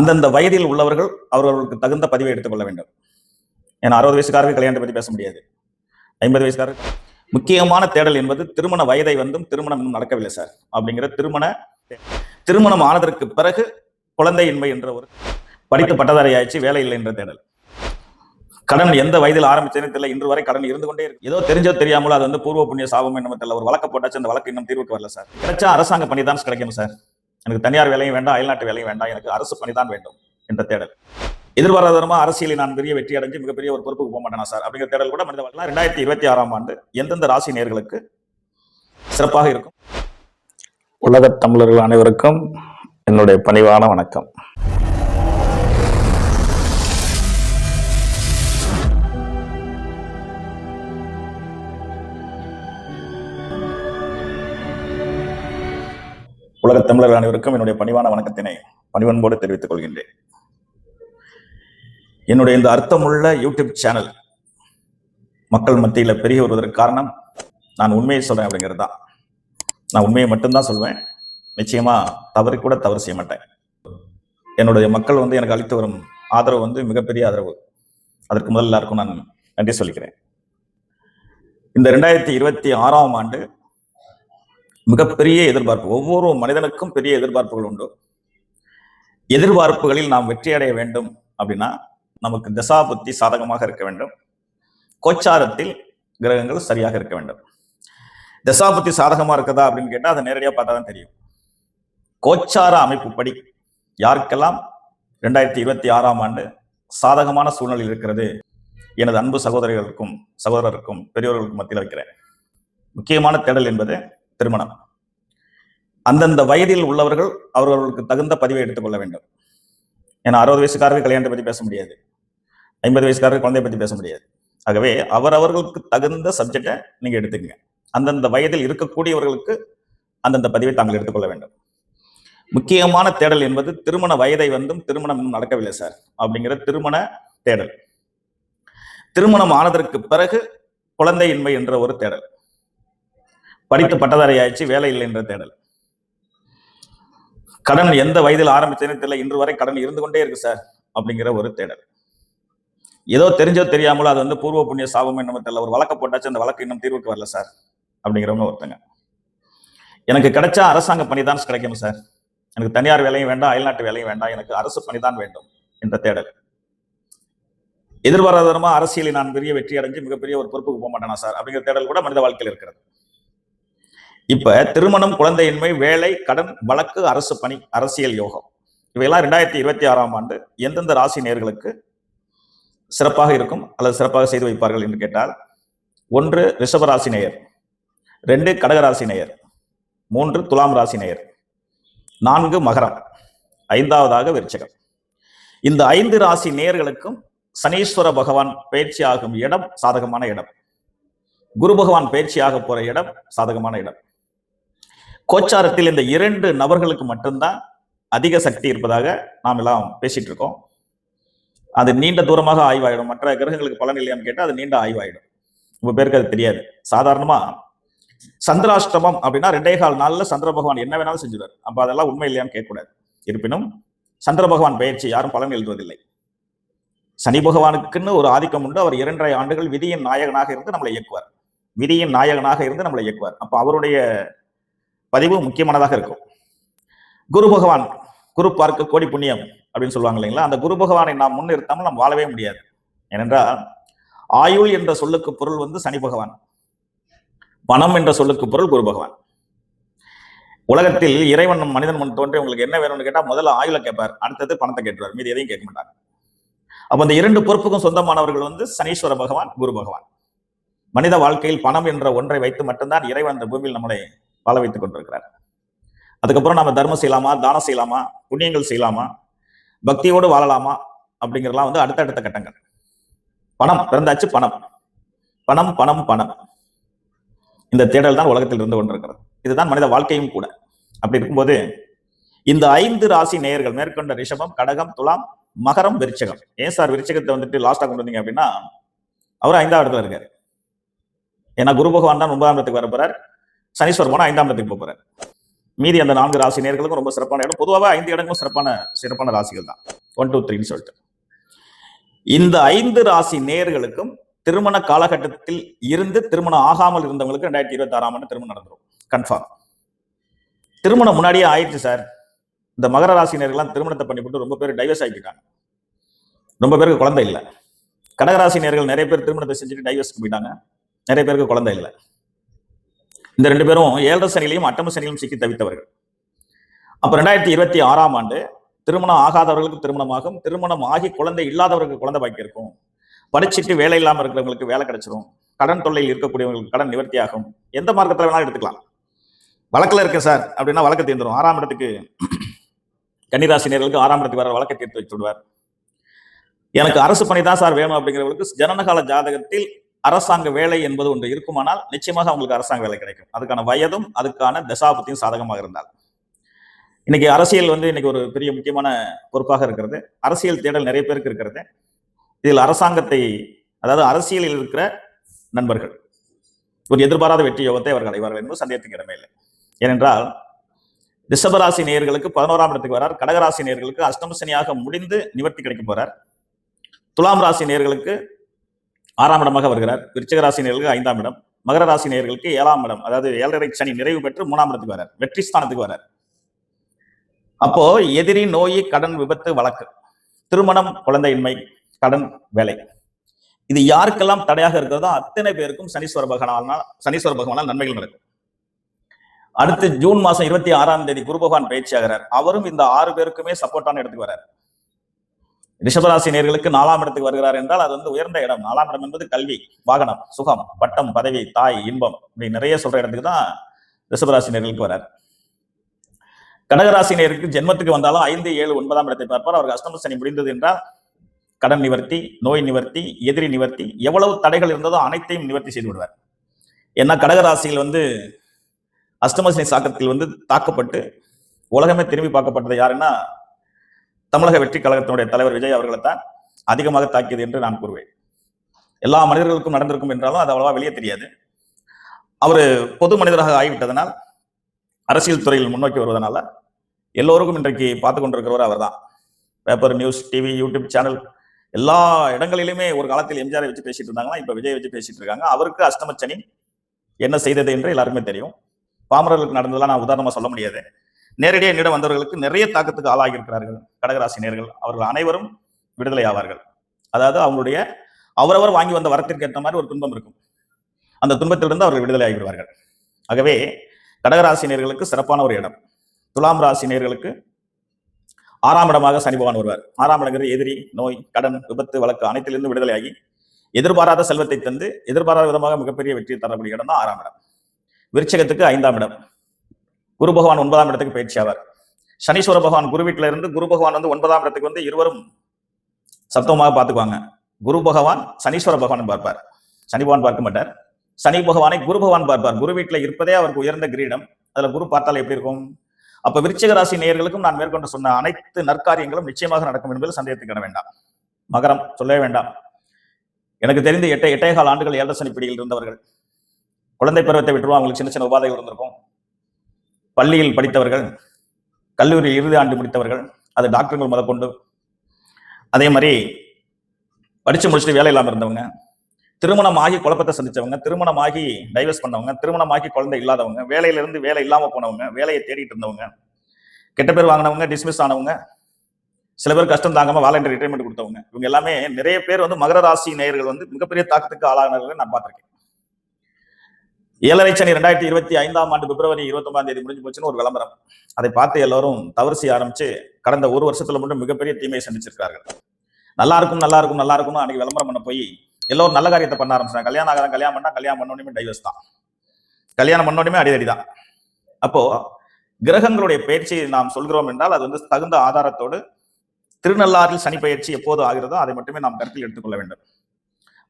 அந்தந்த வயதில் உள்ளவர்கள் அவர்களுக்கு தகுந்த பதிவை எடுத்துக்கொள்ள வேண்டும். ஏன்னா அறுபது வயசுக்காரருக்கு கல்யாணத்தை பத்தி பேச முடியாது. ஐம்பது வயசுக்காரர் முக்கியமான தேடல் என்பது திருமண வயதை வந்தும் திருமணம் இன்னும் நடக்கவில்லை சார். அப்படிங்கிற திருமண திருமணம் ஆனதற்கு பிறகு குழந்தை இன்மை என்ற ஒரு படித்து பட்டதாரி ஆயிடுச்சு வேலை இல்லை என்ற தேடல். கடன் எந்த வயதில் ஆரம்பிச்சதுன்னு தெரியல இன்று வரை கடன் இருந்து கொண்டே இருக்கு. ஏதோ தெரிஞ்சோ தெரியாமலோ அது வந்து பூர்வ புண்ணிய சாபம் என்ன தெரியல ஒரு வழக்கு போட்டாச்சு அந்த வழக்கு இன்னும் தீர்வுக்கு வரல சார். கிடைச்சா அரசாங்க பணி தான் கிடைக்கும் சார். எனக்கு தனியார் வேலையும் வேண்டாம் அயல்நாட்டு வேலையும் வேண்டாம் எனக்கு அரசு பணி தான் வேண்டும் என்ற தேடல். எதிர்பாராதனமாக அரசியலில் நான் பெரிய வெற்றி அடைஞ்சு மிகப்பெரிய ஒரு பொறுப்புக்கு போக மாட்டேனா சார்? அப்படிங்கிற தேடல் கூட மனித ரெண்டாயிரத்தி இருபத்தி ஆறாம் ஆண்டு எந்தெந்த ராசி நேர்களுக்கு சிறப்பாக இருக்கும்? உலகத் தமிழர்கள் அனைவருக்கும் என்னுடைய பணிவான வணக்கம். உலகத் தமிழர்கள் அனைவருக்கும் என்னுடைய பணிவான வணக்கத்தினை பணிவன்போடு தெரிவித்துக் கொள்கின்றேன். என்னுடைய இந்த அர்த்தமுள்ள யூடியூப் சேனல் மக்கள் மத்தியில் பெருகி வருவதற்கு காரணம் நான் உண்மையை சொல்றேன் அப்படிங்கிறது தான். நான் உண்மையை மட்டும்தான் சொல்வேன். நிச்சயமா தவறு கூட தவறு செய்ய மாட்டேன். என்னுடைய மக்கள் வந்து எனக்கு அளித்து வரும் ஆதரவு வந்து மிகப்பெரிய ஆதரவு. அதற்கு முதல் எல்லாருக்கும் நான் நன்றி சொல்லிக்கிறேன். இந்த ரெண்டாயிரத்தி இருபத்தி ஆறாம் ஆண்டு மிகப்பெரிய எதிர்பார்ப்பு. ஒவ்வொரு மனிதனுக்கும் பெரிய எதிர்பார்ப்புகள் உண்டு. எதிர்பார்ப்புகளில் நாம் வெற்றி அடைய வேண்டும் அப்படின்னா நமக்கு தசா புத்தி சாதகமாக இருக்க வேண்டும். கோச்சாரத்தில் கிரகங்கள் சரியாக இருக்க வேண்டும். தசா புத்தி சாதகமா இருக்குதா அப்படின்னு கேட்டால் அதை நேரடியாக பார்த்தா தான் தெரியும். கோச்சார அமைப்புப்படி யாருக்கெல்லாம் ரெண்டாயிரத்தி இருபத்தி ஆறாம் ஆண்டு சாதகமான சூழ்நிலை இருக்கிறது? எனது அன்பு சகோதரிகளுக்கும் சகோதரருக்கும் பெரியோர்களுக்கும் மத்தியில் இருக்கிறேன். முக்கியமான தேடல் என்பது திருமணம். அந்தந்த வயதில் உள்ளவர்கள் அவர்களுக்கு தகுந்த பதிவை எடுத்துக்கொள்ள வேண்டும். ஏன்னா அறுபது வயசுக்காரர்கள் கல்யாணத்தை பத்தி பேச முடியாது. ஐம்பது வயசுக்காரருக்கு குழந்தைய பத்தி பேச முடியாது. ஆகவே அவரவர்களுக்கு தகுந்த சப்ஜெக்டை நீங்க எடுத்துக்கங்க. அந்தந்த வயதில் இருக்கக்கூடியவர்களுக்கு அந்தந்த பதிவை தாங்கள் எடுத்துக்கொள்ள வேண்டும். முக்கியமான தேடல் என்பது திருமண வயதை வந்தும் திருமணம் நடக்கவில்லை சார். அப்படிங்கிற திருமண தேடல். திருமணம் ஆனதற்கு பிறகு குழந்தையின்மை என்ற ஒரு தேடல். படித்து பட்டதாரி ஆயிடுச்சு வேலை இல்லை என்ற தேடல். கடன் எந்த வயதில் ஆரம்பிச்சதுன்னு தெரியல இன்று வரை கடன் இருந்து கொண்டே இருக்கு சார் அப்படிங்கிற ஒரு தேடல். ஏதோ தெரிஞ்சோ தெரியாமலோ அது வந்து பூர்வ புண்ணிய சாபம் என்ன தெரியல ஒரு வழக்க போட்டாச்சு அந்த வழக்கு இன்னும் தீர்வுக்கு வரல சார் அப்படிங்கிறவங்க ஒருத்தங்க. எனக்கு கிடைச்சா அரசாங்க பணி தான் கிடைக்கும் சார். எனக்கு தனியார் வேலையும் வேண்டாம் அயல்நாட்டு வேலையும் வேண்டாம் எனக்கு அரசு பணி தான் வேண்டும் என்ற தேடல். எதிர்பாராதரமா அரசியலில் நான் பெரிய வெற்றி அடைஞ்சு மிகப்பெரிய ஒரு பொறுப்புக்கு போக மாட்டேனா சார் அப்படிங்கிற தேடல் கூட மனித வாழ்க்கையில் இருக்கிறது. இப்ப திருமணம் குழந்தையின்மை வேலை கடன் வழக்கு அரசு பணி அரசியல் யோகம். இவையெல்லாம் ரெண்டாயிரத்தி இருபத்தி ஆறாம் ஆண்டு எந்தெந்த ராசி நேர்களுக்கு சிறப்பாக இருக்கும் அல்லது சிறப்பாக செய்து வைப்பார்கள் என்று கேட்டால் ஒன்று ரிஷபராசி நேயர் ரெண்டு கடகராசி நேயர் மூன்று துலாம் ராசி நேயர் நான்கு மகரம் ஐந்தாவதாக விருச்சகம். இந்த ஐந்து ராசி நேயர்களுக்கும் சனீஸ்வர பகவான் பயிற்சி ஆகும் இடம் சாதகமான இடம். குரு பகவான் பயிற்சியாக போற இடம் சாதகமான இடம். கோச்சாரத்தில் இந்த இரண்டு நபர்களுக்கு மட்டும்தான் அதிக சக்தி இருப்பதாக நாம் எல்லாம் பேசிட்டு இருக்கோம். அது நீண்ட தூரமாக ஆய்வாயிடும். மற்ற கிரகங்களுக்கு பலன் இல்லையான்னு கேட்டால் அது நீண்ட ஆய்வாயிடும். உங்க பேருக்கு அது தெரியாது. சாதாரணமா சந்திராஷ்டமம் அப்படின்னா ரெண்டே கால் நாள்ல சந்திர பகவான் என்ன வேணாலும் செஞ்சுவார் அப்ப அதெல்லாம் உண்மை இல்லையான்னு கேட்கக்கூடாது. இருப்பினும் சந்திர பகவான் பயிற்சி யாரும் பலன் எழுதுவதில்லை. சனி பகவானுக்குன்னு ஒரு ஆதிக்கம் உண்டு. அவர் இரண்டரை ஆண்டுகள் விதியின் நாயகனாக இருந்து நம்மளை இயக்குவார். விதியின் நாயகனாக இருந்து நம்மளை இயக்குவார். அப்போ அவருடைய பதிவு முக்கியமானதாக இருக்கும். குரு பகவான் குரு பார்க்க கோடி புண்ணியம் அப்படின்னு சொல்லுவாங்க இல்லைங்களா? அந்த குரு பகவானை நாம் முன்னிறுத்தாமல் நாம் வாழவே முடியாது. ஏனென்றால் ஆயுள் என்ற சொல்லுக்கு பொருள் வந்து சனி பகவான். பணம் என்ற சொல்லுக்கு பொருள் குரு பகவான். உலகத்தில் இறைவன் மனிதன் முன் தோன்றி உங்களுக்கு என்ன வேணும்னு கேட்டா முதல்ல ஆயுள கேட்பார் அடுத்தது பணத்தை கேட்டுவார் மீது எதையும் கேட்க மாட்டார். அப்போ அந்த இரண்டு பொறுப்புக்கும் சொந்தமானவர்கள் வந்து சனீஸ்வர பகவான் குரு பகவான். மனித வாழ்க்கையில் பணம் என்ற ஒன்றை வைத்து மட்டும்தான் இறைவன் அந்த பூமியில் நம்மளை வாழ வைத்துக் கொண்டிருக்கிறார். அதுக்கப்புறம் நம்ம தர்மம் செய்யலாமா தானம் செய்யலாமா புண்ணியங்கள் செய்யலாமா பக்தியோடு வாழலாமா அப்படிங்கிறலாம் வந்து அடுத்தடுத்த கட்டங்கள். பணம் பிறந்தாச்சு பணம். பணம் பணம் பணம். இந்த தேடல் தான் உலகத்தில் இருந்து கொண்டிருக்கிறது. இதுதான் மனித வாழ்க்கையும் கூட. அப்படி இருக்கும்போது இந்த ஐந்து ராசி நேயர்கள் மேற்கொண்ட ரிஷபம் கடகம் துலாம் மகரம் விருச்சகம். ஏன் சார் விருச்சகத்தை வந்துட்டு லாஸ்டா கொண்டு வந்தீங்க அப்படின்னா அவர் ஐந்தாம் இடத்துல இருக்காரு. ஏன்னா குரு பகவான் தான் ஒன்பதாம் இடத்துக்கு வர போறார் சனீஸ்வரமான ஐந்தாம் இடத்துக்கு போகிறார் மீதி அந்த நான்கு ராசி நேர்களுக்கும் ரொம்ப சிறப்பான இடம். பொதுவாக ஐந்து இடங்களும் சிறப்பான சிறப்பான ராசிகள் தான். ஒன் டூ த்ரீன்னு சொல்லிட்டு. இந்த ஐந்து ராசி நேர்களுக்கும் திருமண காலகட்டத்தில் இருந்து திருமணம் ஆகாமல் இருந்தவங்களுக்கு ரெண்டாயிரத்தி இருபத்தி ஆறாம் ஆண்டு திருமணம் நடந்துரும். கன்ஃபார்ம் திருமணம் முன்னாடியே ஆயிடுச்சு சார். இந்த மகர ராசி நேர்கள்லாம் திருமணத்தை பண்ணிவிட்டு ரொம்ப பேர் டைவர்ஸ் ஆகிட்டாங்க ரொம்ப பேருக்கு குழந்தை இல்லை. கடகராசி நேர்கள் நிறைய பேர் திருமணத்தை செஞ்சுட்டு டைவர்ஸ்க்கு போயிட்டாங்க. நிறைய பேருக்கு குழந்தை இல்லை. இந்த ரெண்டு பேரும் ஏழரை சனிலையும் அட்டம சனியிலும் சிக்கி தவித்தவர்கள். அப்ப ரெண்டாயிரத்தி இருபத்தி ஆறாம் ஆண்டு திருமணம் ஆகாதவர்களுக்கு திருமணமாகும். திருமணம் ஆகி குழந்தை இல்லாதவர்களுக்கு குழந்தை பாக்கி இருக்கும். படிச்சுட்டு வேலை இல்லாம இருக்கிறவங்களுக்கு வேலை கிடைச்சிரும். கடன் தொல்லையில் இருக்கக்கூடியவங்களுக்கு கடன் நிவர்த்தி ஆகும். எந்த மார்க்கத்துல வேணாலும் எடுத்துக்கலாம். வழக்குல இருக்கு சார். அப்படின்னா வழக்கு தீர்ந்துடும் ஆறாம் இடத்துக்கு கன்னிராசினியர்களுக்கு ஆறாம் இடத்துக்கு வர வழக்கை தீர்த்து வச்சு விடுவார் எனக்கு அரசு பணி தான் சார் வேணும் அப்படிங்கிறவங்களுக்கு ஜனனகால ஜாதகத்தில் அரசாங்க வேலை என்பது ஒன்று இருக்குமானால் நிச்சயமாக அவங்களுக்கு அரசாங்க வேலை கிடைக்கும். அதுக்கான வயதும் அதுக்கான தசாபத்தியும் சாதகமாக இருந்தால். இன்னைக்கு அரசியல் வந்து இன்னைக்கு ஒரு பெரிய முக்கியமான பொறுப்பாக இருக்கிறது. அரசியல் தேடல் நிறைய பேருக்கு இருக்கிறது. இதில் அரசாங்கத்தை அதாவது அரசியலில் இருக்கிற நண்பர்கள் ஒரு எதிர்பாராத வெற்றி யோகத்தை அவர்கள் அடைவார்கள் என்பது சந்தேகத்துக்கு இடமே இல்லை. ஏனென்றால் ரிஷபராசி நேயர்களுக்கு பதினோராம் இடத்துக்கு வரார். கடகராசி நேயர்களுக்கு அஷ்டமசனியாக முடிந்து நிவர்த்தி கிடைக்க போறார். துலாம் ராசி நேயர்களுக்கு ஆறாம் இடமாக வருகிறார். விருச்சிக ராசி நேர்களுக்கு ஐந்தாம் இடம். மகர ராசி நேர்களுக்கு ஏழாம் இடம். அதாவது ஏழரை சனி நிறைவு பெற்று மூணாம் இடத்துக்கு வரார். வெற்றி ஸ்தானத்துக்கு வரார். அப்போ எதிரி நோய் கடன் விபத்து வழக்கு. திருமணம் குழந்தையின்மை கடன் வேலை. இது யாருக்கெல்லாம் தடையாக இருக்கிறதோ அத்தனை பேருக்கும் சனீஸ்வர பகவானால் சனீஸ்வர பகவானால் நன்மைகள் நடக்கும். அடுத்து ஜூன் மாசம் இருபத்தி ஆறாம் தேதி குரு பகவான் பயிற்சியாகிறார். அவரும் இந்த ஆறு பேருக்குமே சப்போர்ட்டான இடத்துக்கு வரார். ரிஷபராசி நேர்களுக்கு நாலாம் இடத்துக்கு வருகிறார் என்றால் அது வந்து உயர்ந்த இடம். நாலாம் இடம் என்பது கல்வி வாகனம் சுகம் பட்டம் பதவி தாய் இன்பம் இப்படி நிறைய சொல்ற இடத்துக்கு தான் ரிஷபராசி நேர்களுக்கு வரார். கடகராசி நேருக்கு ஜென்மத்துக்கு வந்தாலும் ஐந்து ஏழு ஒன்பதாம் இடத்தை பார்ப்பார். அவருக்கு அஷ்டம சனி முடிந்தது என்றால் கடன் நிவர்த்தி நோய் நிவர்த்தி எதிரி நிவர்த்தி எவ்வளவு தடைகள் இருந்ததோ அனைத்தையும் நிவர்த்தி செய்து விடுவார். ஏன்னா கடகராசியில் வந்து அஷ்டமசனி சாக்கத்தில் வந்து தாக்கப்பட்டு உலகமே திரும்பி பார்க்கப்பட்டது யாருன்னா தமிழக வெற்றி கழகத்தினுடைய தலைவர் விஜய் அவர்களை தான் அதிகமாக தாக்கியது என்று நான் கூறுவேன். எல்லா மனிதர்களுக்கும் நடந்திருக்கும் என்றாலும் அது அவ்வளவா வெளியே தெரியாது. அவர் பொது மனிதராக ஆகிவிட்டதனால் அரசியல் துறையில் முன்னோக்கி வருவதனால எல்லோருக்கும் இன்றைக்கு பார்த்து கொண்டிருக்கிறவர் அவர்தான். Paper news TV YouTube channel எல்லா இடங்களிலுமே ஒரு காலத்தில் எம்ஜிஆரை வச்சு பேசிட்டு இருந்தாங்கன்னா இப்போ விஜய் வச்சு பேசிட்டு இருக்காங்க. அவருக்கு அஷ்டமச்சனி என்ன செய்தது என்று எல்லாருக்குமே தெரியும். பாமரர்களுக்கு நடந்ததெல்லாம் நான் உதாரணமாக சொல்ல முடியாது. நேரடியாக என்னிடம் வந்தவர்களுக்கு நிறைய தாக்கத்துக்கு ஆளாகி இருக்கிறார்கள் கடகராசினியர்கள். அவர்கள் அனைவரும் விடுதலை ஆவார்கள். அதாவது அவங்களுடைய அவரவர் வாங்கி வந்த வரத்திற்கு ஏற்ற மாதிரி ஒரு துன்பம் இருக்கும். அந்த துன்பத்திலிருந்து அவர்கள் விடுதலை ஆகிவிடுவார்கள். ஆகவே கடகராசினியர்களுக்கு சிறப்பான ஒரு இடம். துலாம் ராசினியர்களுக்கு ஆறாம் இடமாக சனி பகவான் வருவார். ஆறாம் இடங்கிற எதிரி நோய் கடன் விபத்து வழக்கு அனைத்திலிருந்து விடுதலையாகி எதிர்பாராத செல்வத்தை தந்து எதிர்பாராத விதமாக மிகப்பெரிய வெற்றியை தரக்கூடிய இடம் தான் ஆறாம் இடம். விருச்சகத்துக்கு ஐந்தாம் இடம். குரு பகவான் ஒன்பதாம் இடத்துக்கு பயிற்சி ஆவார் சனீஸ்வர பகவான் குரு வீட்டில இருந்து குரு பகவான் வந்து ஒன்பதாம் இடத்துக்கு வந்து இருவரும் சப்தமாக பார்த்துக்குவாங்க. குரு பகவான் சனீஸ்வர பகவான் பார்ப்பார். சனி பகவான் பார்க்க மாட்டார். சனி பகவானை குரு பகவான் பார்ப்பார். குரு வீட்டில் இருப்பதே அவருக்கு உயர்ந்த கிரீடம். அதுல குரு பார்த்தால் எப்படி இருக்கும்? அப்போ விருச்சிக ராசி நேயர்களுக்கும் நான் மேற்கொண்டு சொன்ன அனைத்து நற்காரியங்களும் நிச்சயமாக நடக்கும் என்பதில் சந்தேகத்துக்கு வேண்டாம். மகரம் சொல்லவே வேண்டாம். எனக்கு தெரிந்த எட்டை எட்டே கால ஆண்டுகள் ஏழரை பிடியில் இருந்தவர்கள். குழந்தை பருவத்தை விட்டுருவோம். அவங்களுக்கு சின்ன சின்ன உபாதைகள் இருந்திருக்கும். பள்ளியில் படித்தவர்கள் கல்லூரி இறுதி ஆண்டு முடித்தவர்கள் அது டாக்டர்கள் முதற்கொண்டு அதே மாதிரி படித்து முடிச்சுட்டு வேலை இல்லாமல் இருந்தவங்க திருமணமாகி குழப்பத்தை சந்திச்சவங்க திருமணமாகி டைவர்ஸ் பண்ணவங்க திருமணமாகி குழந்தை இல்லாதவங்க வேலையிலிருந்து வேலை இல்லாமல் போனவங்க வேலையை தேடிட்டு இருந்தவங்க கெட்ட பேர் வாங்கினவங்க டிஸ்மிஸ் ஆனவங்க சில பேர் கஷ்டம் தாங்காம வாலண்டரி ரிட்டைர்மெண்ட் கொடுத்தவங்க இவங்க எல்லாமே நிறைய பேர் வந்து மகர ராசி நேயர்கள் வந்து மிகப்பெரிய தாக்கத்துக்கு ஆளானவர்களை நான் பார்த்துருக்கேன். ஏழரை சனி ரெண்டாயிரத்தி இருபத்தி ஐந்தாம் ஆண்டு பிப்ரவரி இருபத்தொன்பதாம் தேதி முடிஞ்சு போச்சுன்னு ஒரு விளம்பரம். அதை பார்த்து எல்லாரும் தவறு செய்ய ஆரம்பிச்சு கடந்த ஒரு வருஷத்துல மட்டும் மிகப்பெரிய தீமையை சந்திச்சிருக்கார்கள் நல்லா இருக்கும் நல்லா இருக்கும் நல்லா இருக்கும்னு அன்னைக்கு விளம்பரம் பண்ண போய் எல்லோரும் நல்ல காரியத்தை பண்ண ஆரம்பிச்சாங்க கல்யாணம் ஆகாத கல்யாணம் பண்ணா கல்யாணம் பண்ணோடனே டைவர்ஸ் தான். கல்யாணம் பண்ணோடனே அடி அடிதடி தான். அப்போ கிரகங்களுடைய பயிற்சியை நாம் சொல்கிறோம் என்றால் அது வந்து தகுந்த ஆதாரத்தோடு திருநள்ளாறில் சனி பயிற்சி எப்போது ஆகிறதோ அதை மட்டுமே நாம் கருத்தில் எடுத்துக்கொள்ள வேண்டும்.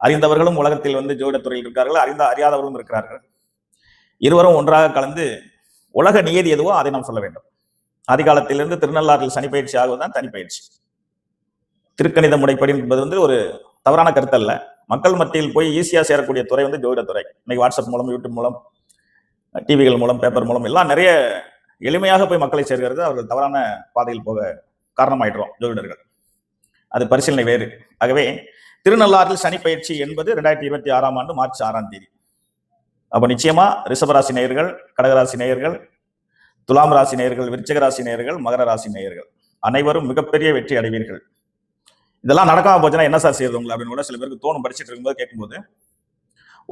அறிந்தவர்களும் உலகத்தில் வந்து ஜோதிடத்துறையில் இருக்கிறார்கள் அறிந்த அறியாதவர்களும் இருக்கிறார்கள். இருவரும் ஒன்றாக கலந்து உலக நியதி எதுவோ அதை நாம் சொல்ல வேண்டும். அதிகாலத்திலிருந்து திருநள்ளாறில் சனி பயிற்சி ஆகுவதுதான் தனி பயிற்சி. திருக்கணித முறைப்படி என்பது வந்து ஒரு தவறான கருத்து அல்ல. மக்கள் மத்தியில் போய் ஈஸியாக சேரக்கூடிய துறை வந்து ஜோதிடத்துறை இன்னைக்கு வாட்ஸ்அப் மூலம் யூடியூப் மூலம் டிவிகள் மூலம் பேப்பர் மூலம் எல்லாம் நிறைய எளிமையாக போய் மக்களை சேர்கிறது. அவர்கள் தவறான பாதையில் போக காரணமாயிடுறோம் ஜோதிடர்கள். அது பரிசீலனை வேறு. ஆகவே திருநள்ளாறில் சனி பயிற்சி என்பது ரெண்டாயிரத்தி இருபத்தி ஆறாம் ஆண்டு மார்ச் ஆறாம் தேதி. அப்போ நிச்சயமா ரிஷபராசி நேயர்கள் கடகராசி நேயர்கள் துலாம் ராசி நேயர்கள் விருச்சக ராசி நேயர்கள் மகர ராசி நேயர்கள். அனைவரும் மிகப்பெரிய வெற்றி அடைவீர்கள். இதெல்லாம் நடக்காம போச்சுன்னா என்ன சார் செய்யுது உங்களை அப்படின்னு கூட சில பேருக்கு தோணும். படிச்சுட்டு இருக்கும்போது கேட்கும்போது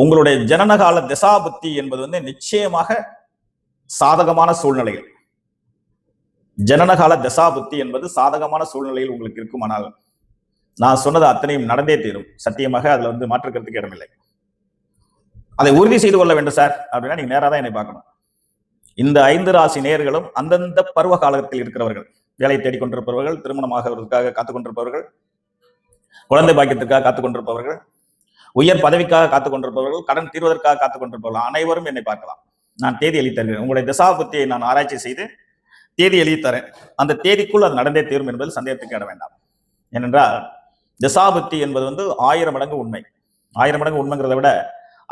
உங்களுடைய ஜனனகால திசாபுத்தி என்பது வந்து நிச்சயமாக சாதகமான சூழ்நிலைகள். ஜனனகால தசாபுத்தி என்பது சாதகமான சூழ்நிலையில் உங்களுக்கு இருக்குமானால் நான் சொன்னது அத்தனையும் நடந்தே தீரும். சத்தியமாக அதுல வந்து மாற்றுக்கிறதுக்கு இடமில்லை. அதை உறுதி செய்து கொள்ள வேண்டும் சார். அப்படின்னா நீங்க நேராக தான் என்னை பார்க்கணும். இந்த ஐந்து ராசி நேர்களும் அந்தந்த பருவ காலத்தில் இருக்கிறவர்கள். வேலை தேடிக்கொண்டிருப்பவர்கள் திருமணமாகவதற்காக காத்துக் கொண்டிருப்பவர்கள் குழந்தை பாக்கியத்திற்காக காத்துக்கொண்டிருப்பவர்கள் உயர் பதவிக்காக காத்துக் கொண்டிருப்பவர்கள் கடன் தீர்வதற்காக காத்துக் கொண்டிருப்பவர்கள். அனைவரும் என்னை பார்க்கலாம். நான் தேதி எழுதி தருகிறேன். உங்களுடைய தசாபுத்தியை நான் ஆராய்ச்சி செய்து தேதி எழுதி தரேன். அந்த தேதிக்குள் அது நடந்தே தீரும் என்பது சந்தேகத்துக்கு இட வேண்டாம். ஏனென்றால் தசாபுத்தி என்பது வந்து ஆயிரம் மடங்கு உண்மை. ஆயிரம் மடங்கு உண்மைங்கிறத விட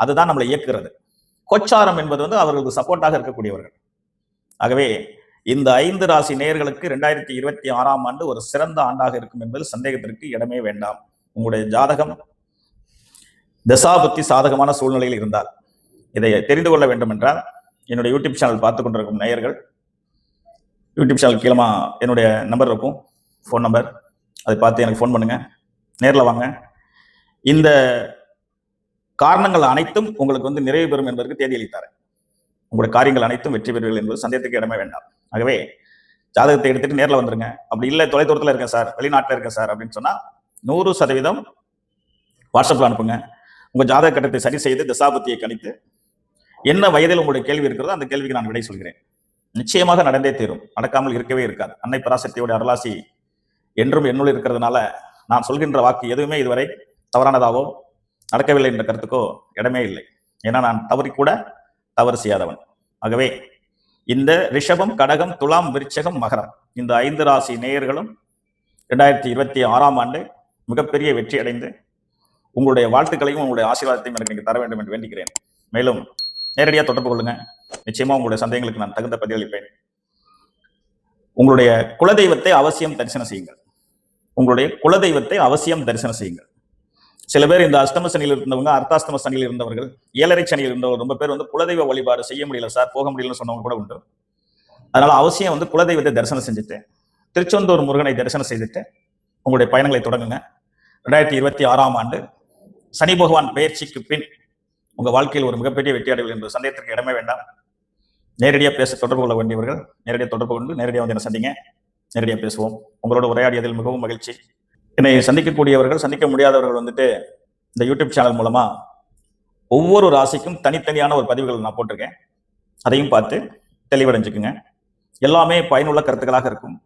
அதுதான் நம்மளை இயக்குகிறது. கொச்சாரம் என்பது வந்து அவர்களுக்கு சப்போர்ட்டாக இருக்கக்கூடியவர்கள். ஆகவே இந்த ஐந்து ராசி நேயர்களுக்கு ரெண்டாயிரத்தி இருபத்தி ஆறாம் ஆண்டு ஒரு சிறந்த ஆண்டாக இருக்கும் என்பது சந்தேகத்திற்கு இடமே வேண்டாம். உங்களுடைய ஜாதகம் தசாபுத்தி சாதகமான சூழ்நிலையில் இருந்தால் இதை தெரிந்து கொள்ள வேண்டும் என்றால் என்னுடைய யூடியூப் சேனல் பார்த்து கொண்டிருக்கும் நேயர்கள் யூடியூப் சேனல் கீழமா என்னுடைய நம்பர் இருக்கும் ஃபோன் நம்பர் அதை பார்த்து எனக்கு ஃபோன் பண்ணுங்க. நேரில் வாங்க. இந்த காரணங்கள் அனைத்தும் உங்களுக்கு வந்து நிறைவு பெறும் என்பதற்கு தேதி அளித்தார் உங்களுடைய காரியங்கள் அனைத்தும் வெற்றி பெறுவீர்கள் என்பது சந்தேகத்துக்கு இடமே வேண்டாம். ஆகவே ஜாதகத்தை எடுத்துட்டு நேரில் வந்துருங்க. அப்படி இல்லை தொலைதூரத்தில் இருக்கேன் சார் வெளிநாட்டில் இருக்கேன் சார் அப்படின்னு சொன்னால் நூறு சதவீதம் வாட்ஸ்அப்பில் அனுப்புங்க. உங்கள் ஜாதக கட்டத்தை சரி செய்து திசாபத்தியை கணித்து என்ன வயதில் உங்களுடைய கேள்வி இருக்கிறதோ அந்த கேள்விக்கு நான் விடை சொல்கிறேன். நிச்சயமாக நடந்தே தீரும். நடக்காமல் இருக்கவே இருக்காது. அன்னை பராசக்தியோட அருளாசி என்றும் என்னுள் இருக்கிறதுனால நான் சொல்கின்ற வாக்கு எதுவுமே இதுவரை தவறானதாகவோ நடக்கவில்லை என்ற கருத்துக்கோ இடமே இல்லை. ஏன்னா நான் தவறி கூட தவறு செய்யாதவன். ஆகவே இந்த ரிஷபம் கடகம் துலாம் விருச்சகம் மகரம் இந்த ஐந்து ராசி நேயர்களும் ரெண்டாயிரத்தி இருபத்தி ஆறாம் ஆண்டு மிகப்பெரிய வெற்றி அடைந்து உங்களுடைய வாழ்த்துக்களையும் உங்களுடைய ஆசீர்வாதத்தையும் எனக்கு நீங்கள் தர வேண்டும் என்று வேண்டிக்கிறேன். மேலும் நேரடியாக தொடர்பு கொள்ளுங்க. நிச்சயமா உங்களுடைய சந்தேகங்களுக்கு நான் தகுந்த பதிலளிப்பேன். உங்களுடைய குலதெய்வத்தை அவசியம் தரிசனம் செய்யுங்கள். உங்களுடைய குலதெய்வத்தை அவசியம் தரிசனம் செய்யுங்கள். சில பேர் இந்த அஷ்டம சனியில் இருந்தவங்க அர்த்தாஷ்டம சனியில் இருந்தவர்கள் ஏழரை சனியில் இருந்தவர்கள் ரொம்ப பேர் வந்து குலதெய்வ வழிபாடு செய்ய முடியல சார் போக முடியலன்னு சொன்னவங்க கூட உண்டு. அதனால அவசியம் வந்து குலதெய்வத்தை தரிசனம் செஞ்சுட்டு திருச்செந்தூர் முருகனை தரிசனம் செய்துட்டு உங்களுடைய பயணங்களை தொடங்குங்க. ரெண்டாயிரத்தி இருபத்தி ஆறாம் ஆண்டு சனி பகவான் பெயர்ச்சிக்கு பின் உங்கள் வாழ்க்கையில் ஒரு மிகப்பெரிய வெற்றி அடைவில் என்ற சந்தேகத்திற்கு இடமே வேண்டாம். நேரடியாக பேச தொடர்பு கொள்ள வேண்டியவர்கள் நேரடியாக தொடர்பு கொண்டு நேரடியாக வந்து என்ன சந்திங்க நேரடியாக பேசுவோம். உங்களோட உரையாடியதில் மிகவும் மகிழ்ச்சி. என்னை சந்திக்கக்கூடியவர்கள் சந்திக்க முடியாதவர்கள் வந்துட்டு இந்த யூடியூப் சேனல் மூலமா ஒவ்வொரு ராசிக்கும் தனித்தனியான ஒரு பதிவுகள் நான் போட்டிருக்கேன். அதையும் பார்த்து தெளிவடைஞ்சுக்குங்க. எல்லாமே பயனுள்ள கருத்துக்களாக இருக்கும்.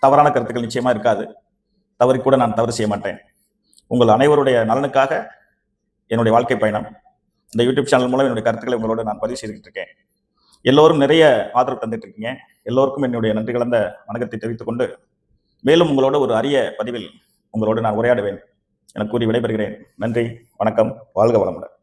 தவறான கருத்துக்கள் நிச்சயமா இருக்காது. தவறி கூட நான் தவறு செய்ய மாட்டேன். உங்கள் அனைவருடைய நலனுக்காக என்னுடைய வாழ்க்கை பயணம். இந்த யூடியூப் சேனல் மூலம் என்னுடைய கருத்துக்களை உங்களோட நான் பதிவு செய்துட்டு இருக்கேன். எல்லோரும் நிறைய ஆதரவு தந்துட்டு இருக்கீங்க. எல்லோருக்கும் என்னுடைய நன்றி கலந்த வணக்கத்தை தெரிவித்துக் கொண்டு மேலும் உங்களோட ஒரு அரிய பதிவில் உங்களோடு நான் உரையாடுவேன். என கூறி விடைபெறுகிறேன். நன்றி வணக்கம் வாழ்க வளமுடன்.